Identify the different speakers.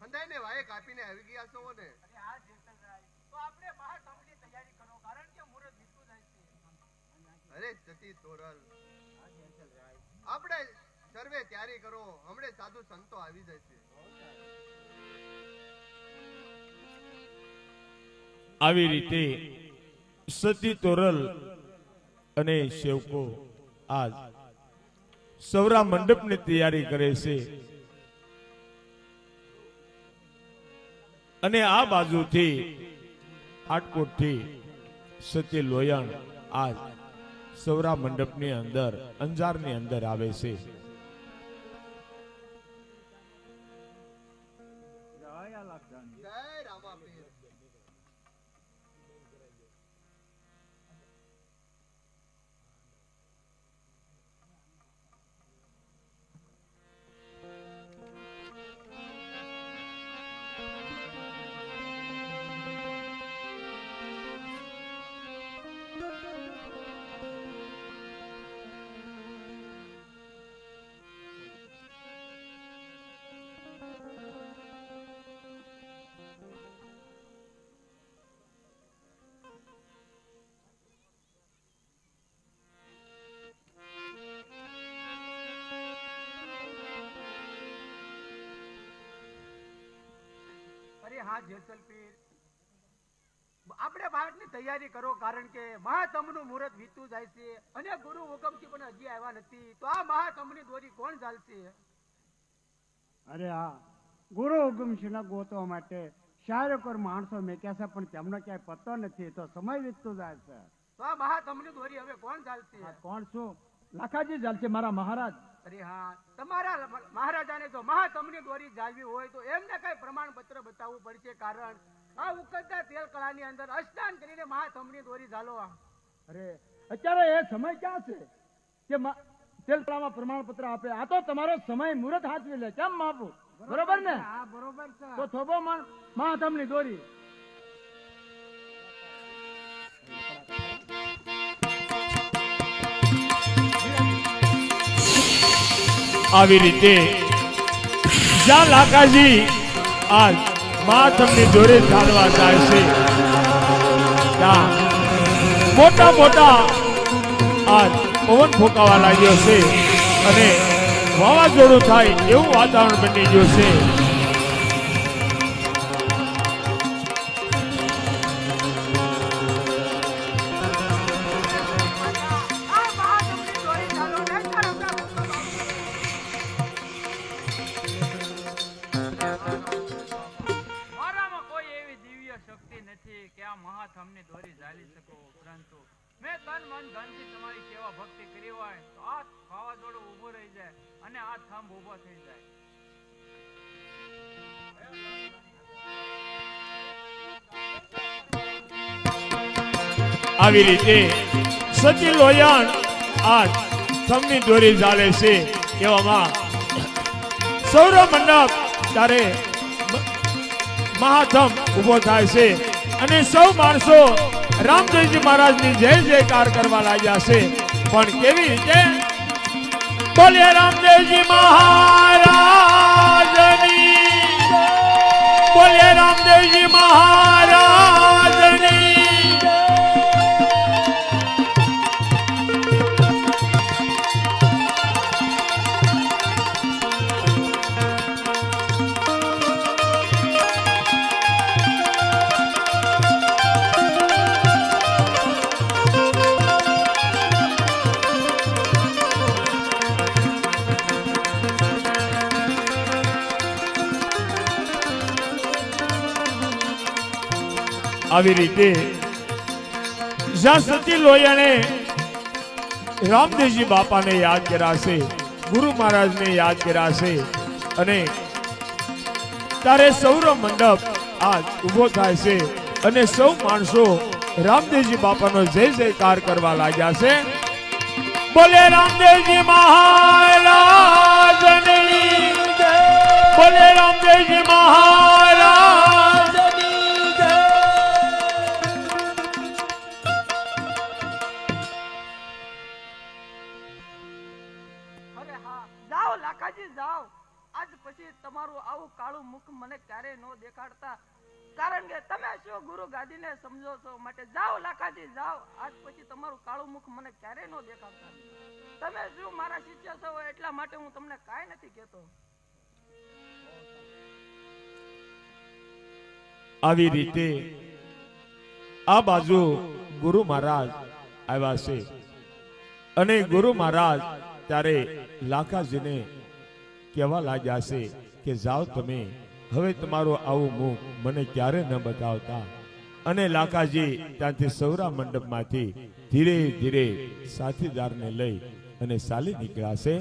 Speaker 1: ખંડાઈને વાયે કાપીને આવી ગયા છો ને
Speaker 2: અરે હા જેસલરાય તો આપણે મહાસંઘની તૈયારી કરો. કારણ કે મુહૂર્ત વીતતું જાય છે
Speaker 1: અરે જતી તોરલ. આપણે સર્વે તૈયારી કરો. હમણે સાધુ સંતો આવી જશે.
Speaker 3: આવી રીતે સતી તોરલ અને સેવકો આજ સૌરા મંડપની તૈયારી કરે છે. અને આ બાજુથી આટકોટથી સતી લોયણ આ સૌરા મંડપની અંદર અંજારની અંદર આવે છે.
Speaker 2: અરે હા જેસલપીર આપણે બાળકની તૈયારી કરો કારણ કે મહાતમનું મુહૂર્ત વીતું જાય છે. અને ગુરુ હુકમથી પણ હજી આવ્યા નથી. તો આ મહાતમની દોરી કોણ ચાલશે
Speaker 4: અરે હા ગુરુ હુકમસિંહને ગોતવા માટે શાયરકોર માણસો મેક્યા છે પણ તેમનો ક્યાંય પત્તો નથી. તો સમય વીતતો જાય છે.
Speaker 2: તો આ મહાતમની દોરી હવે કોણ ચાલશે
Speaker 4: કોણ શું લાખાજી ચાલશે મારા મહારાજ.
Speaker 2: અરે હા તમારા મહારાજાને જો મહાતમની દોરી જાળવી હોય તો એમને કઈ પ્રમાણપત્ર બતાવવું પડશે? કારણ આ ઉકળતા તેલ કળાની અંદર સ્નાન કરીને મહાતમની દોરી ઝાલો
Speaker 4: અરે અત્યારે એ સમય ક્યાં છે? કે તેલ કળામાં પ્રમાણપત્ર આપે. આ તો તમારો સમય મુહૂર્ત હાથવી લે. કેમ માપું? બરોબર ને?
Speaker 2: હા બરોબર છે.
Speaker 4: તો થોભો મહાતમની દોરી
Speaker 3: આવી રીતે. જ્યાં લાકાજી આ મા તમને જોડે ચાલવા જાય છે. ત્યાં મોટા મોટા આ પવન ફૂંકાવા લાગ્યો છે. અને વાવાઝોડું થાય એવું વાતાવરણ બની ગયું છે.
Speaker 5: ધનથી તમારી સેવા ભક્તિ કરી હોય તો આ વાવાઝોડું ઊભું રહી જાય અને આ થંભ ઊભો થઈ જાય.
Speaker 3: આવી રીતે સતી લોયાણ આ થમની દોરી ચાલે છે એવામાં સૌર મંડપ ત્યારે મહાથમ ઊભો થાય છે અને સૌ માણસો રામદેવજી મહારાજની જય જયકાર કરવા લાગ્યા છે. પણ કેવી રીતે? બોલે રામદેવજી મહારાજની બોલે રામદેવજી મહારાજની આવી રીતે જ્યાં સતી લોયાને રામદેવજી બાપાને યાદ કરાશે, ગુરુ મહારાજને યાદ કરાશે અને ત્યારે સૌર મંડપ આજ ઊભો થાય છે અને સૌ માણસો રામદેવજી બાપાનો જય જયકાર કરવા લાગ્યા છે બોલે રામદેવજી મહારાજ. બોલે રામદેવજી મહારાજની
Speaker 6: આવું કાળું મુખ મને ક્યારેય ન દેખાડતા. કારણ કે તમે શું ગુરુ ગાદીને સમજો છો? માટે જાઓ લાખાજી, જાઓ. આજ પછી તમારું કાળું મુખ મને ક્યારેય ન દેખાડતા. તમે શું મારા શિષ્ય છો એટલા માટે હું તમને કાંઈ નથી કહેતો?
Speaker 3: આવી રીતે આ બાજુ ગુરુ મહારાજ આવ્યા છે. અને ગુરુ મહારાજ ત્યારે લાખાજીને કહેવા લાગ્યા છે કે જાઓ તમે, હવે તમારું આવું મુખ મને ક્યારે ન બતાવતા? અને લાકાજી ત્યાંથી સૌરા મંડપમાંથી ધીરે ધીરે સાથીદારને લઈ અને સાલી નીકળ્યા છે.